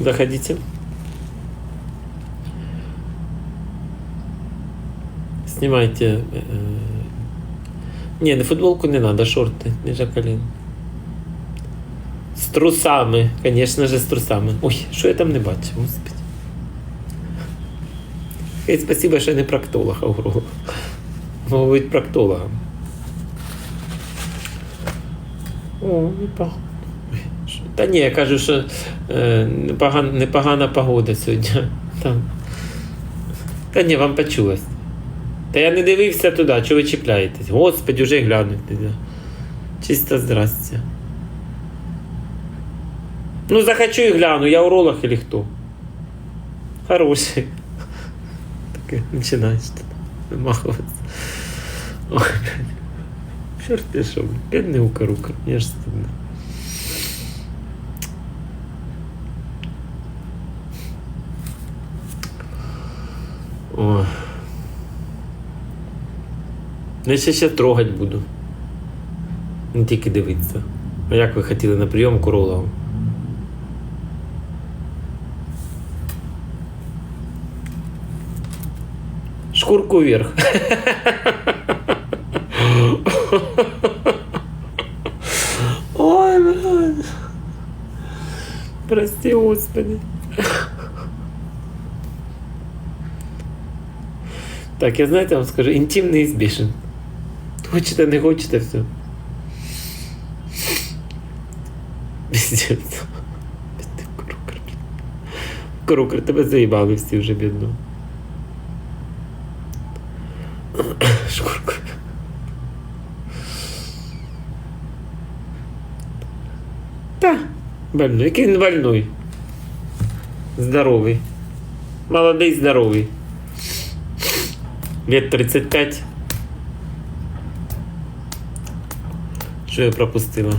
Заходите. Снимайте. э, Не, на футболку не надо, шорты, ниже колен. З трусами, конечно же, з трусами. Ой, що я там не бачу, господи. Хай спасибо, що я не проктолог, а уролог. Мов бути проктологом. О. Ой, що- Та ні, я кажу, що е, непогана, непогана погода сьогодні. Там. Та ні, вам почулось. Та я не дивився туди, чого ви чіпляєтесь? Господи, вже глянути. Чисто здрасте. Ну, захочу и гляну, я уролог или кто? Хороший. Так и начинаешь тут вымахиваться. Ой, блядь. Черт ты шо, блядь. Бедный укорука, мне ж стыдно. Ой. Ну, я ще трогать буду. Не тільки дивитися. А як ви хотіли на прийом к урологу? Шкурку вверх. Ой, блядь. Прости, Господи. Так, я знаєте, вам скажу, інтим неізбіжен. Хочете, не хочете, все. Бідний Крукер. Крукер, тебе заїбали всі вже бідно. Шкурку. Та, больной. Який він больной? Здоровий. Молодий, здоровий. Лет 35. Що я пропустила?